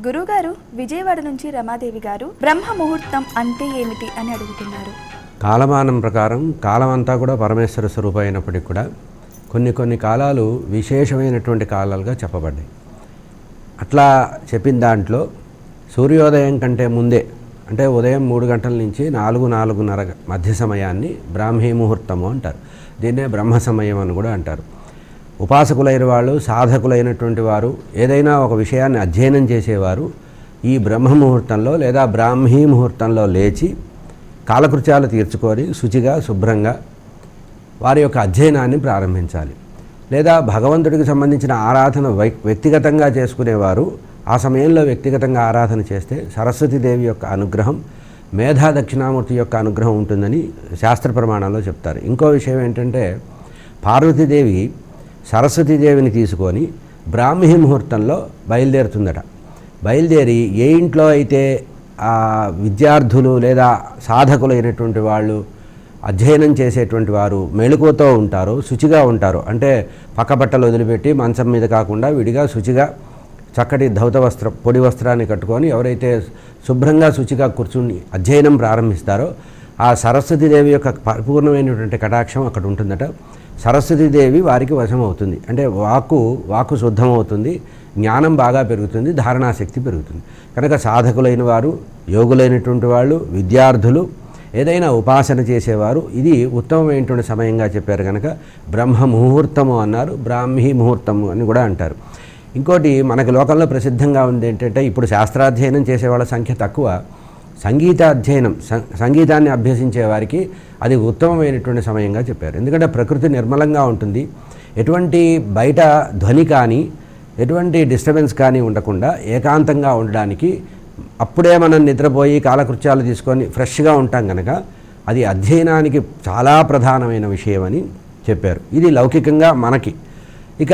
గురుగారు విజయవాడ నుంచి రమాదేవి గారు బ్రహ్మ ముహూర్తం అంటే ఏమిటి? అని అడుగుతున్నారు. కాలమానం ప్రకారం కాలం అంతా కూడా పరమేశ్వర స్వరూపం అయినప్పటికీ కూడా కొన్ని కొన్ని కాలాలు విశేషమైనటువంటి కాలాలుగా చెప్పబడ్డాయి. అట్లా చెప్పిన దాంట్లో సూర్యోదయం కంటే ముందే అంటే ఉదయం మూడు గంటల నుంచి నాలుగు నాలుగున్నర మధ్య సమయాన్ని బ్రాహ్మీ ముహూర్తము అంటారు. దీన్నే బ్రహ్మ సమయం అని కూడా అంటారు. ఉపాసకులైన వాళ్ళు సాధకులైనటువంటి వారు ఏదైనా ఒక విషయాన్ని అధ్యయనం చేసేవారు ఈ బ్రహ్మ ముహూర్తంలో లేదా బ్రాహ్మీ ముహూర్తంలో లేచి కాలకృత్యాలు తీర్చుకొని శుచిగా శుభ్రంగా వారి యొక్క అధ్యయనాన్ని ప్రారంభించాలి. లేదా భగవంతుడికి సంబంధించిన ఆరాధన వ్యక్తిగతంగా చేసుకునేవారు ఆ సమయంలో వ్యక్తిగతంగా ఆరాధన చేస్తే సరస్వతీదేవి యొక్క అనుగ్రహం మేధా దక్షిణామూర్తి యొక్క అనుగ్రహం ఉంటుందని శాస్త్ర ప్రమాణాల్లో చెప్తారు. ఇంకో విషయం ఏంటంటే పార్వతీదేవి సరస్వతీదేవిని తీసుకొని బ్రాహ్మీ ముహూర్తంలో బయలుదేరుతుందట. బయలుదేరి ఏ ఇంట్లో అయితే విద్యార్థులు లేదా సాధకులైనటువంటి వాళ్ళు అధ్యయనం చేసేటువంటి వారు మెళుకువతో ఉంటారు శుచిగా ఉంటారు అంటే పక్క బట్టలు వదిలిపెట్టి మంచం మీద కాకుండా విడిగా శుచిగా చక్కటి ధౌత వస్త్రం పొడి వస్త్రాన్ని కట్టుకొని ఎవరైతే శుభ్రంగా శుచిగా కూర్చుని అధ్యయనం ప్రారంభిస్తారో ఆ సరస్వతీదేవి యొక్క పరిపూర్ణమైనటువంటి కటాక్షం అక్కడ ఉంటుందట. సరస్వతీదేవి వారికి వశమవుతుంది. అంటే వాక్కు వాక్కు శుద్ధమవుతుంది జ్ఞానం బాగా పెరుగుతుంది ధారణాశక్తి పెరుగుతుంది. కనుక సాధకులైన వారు యోగులైనటువంటి వాళ్ళు విద్యార్థులు ఏదైనా ఉపాసన చేసేవారు ఇది ఉత్తమమైనటువంటి సమయంగా చెప్పారు కనుక బ్రహ్మ ముహూర్తము అన్నారు బ్రాహ్మీ ముహూర్తము అని కూడా అంటారు. ఇంకోటి మనకి లోకంలో ప్రసిద్ధంగా ఉంది ఏంటంటే ఇప్పుడు శాస్త్రాధ్యయనం చేసే వాళ్ళ సంఖ్య తక్కువ. సంగీత అధ్యయనం సం- సంగీతాన్ని అభ్యసించే వారికి అది ఉత్తమమైనటువంటి సమయంగా చెప్పారు. ఎందుకంటే ప్రకృతి నిర్మలంగా ఉంటుంది. ఎటువంటి బయట ధ్వని కానీ ఎటువంటి డిస్టర్బెన్స్ కానీ ఉండకుండా ఏకాంతంగా ఉండడానికి అప్పుడే మనం నిద్రపోయి కాలకృత్యాలు తీసుకొని ఫ్రెష్గా ఉంటాం కనుక అది అధ్యయనానికి చాలా ప్రధానమైన విషయమని చెప్పారు. ఇది లౌకికంగా మనకి. ఇక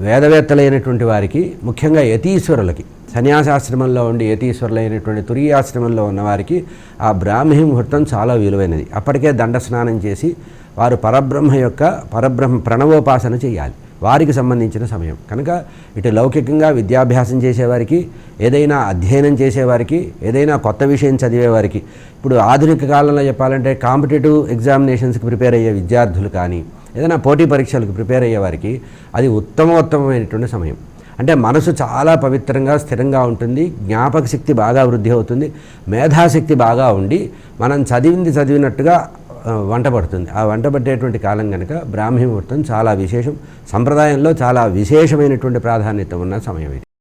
వేదవేత్తలైనటువంటి వారికి ముఖ్యంగా యతీశ్వరులకి సన్యాసాశ్రమంలో ఉండి యతీశ్వరులైనటువంటి తురియాశ్రమంలో ఉన్నవారికి ఆ బ్రాహ్మీ ముహూర్తం చాలా విలువైనది. అప్పటికే దండ స్నానం చేసి వారు పరబ్రహ్మ యొక్క పరబ్రహ్మ ప్రణవోపాసన చేయాలి. వారికి సంబంధించిన సమయం. కనుక ఇటు లౌకికంగా విద్యాభ్యాసం చేసేవారికి ఏదైనా అధ్యయనం చేసేవారికి ఏదైనా కొత్త విషయం చదివేవారికి ఇప్పుడు ఆధునిక కాలంలో చెప్పాలంటే కాంపిటేటివ్ ఎగ్జామినేషన్స్కి ప్రిపేర్ అయ్యే విద్యార్థులు కానీ ఏదైనా పోటీ పరీక్షలకు ప్రిపేర్ అయ్యే వారికి అది ఉత్తమోత్తమైనటువంటి సమయం. అంటే మనసు చాలా పవిత్రంగా స్థిరంగా ఉంటుంది జ్ఞాపక శక్తి బాగా వృద్ధి అవుతుంది మేధాశక్తి బాగా ఉండి మనం చదివింది చదివినట్టుగా వంట పడుతుంది. ఆ వంట పట్టేటువంటి కాలం కనుక బ్రాహ్మీ ముహూర్తం చాలా విశేషం. సంప్రదాయంలో చాలా విశేషమైనటువంటి ప్రాధాన్యత ఉన్న సమయం ఇది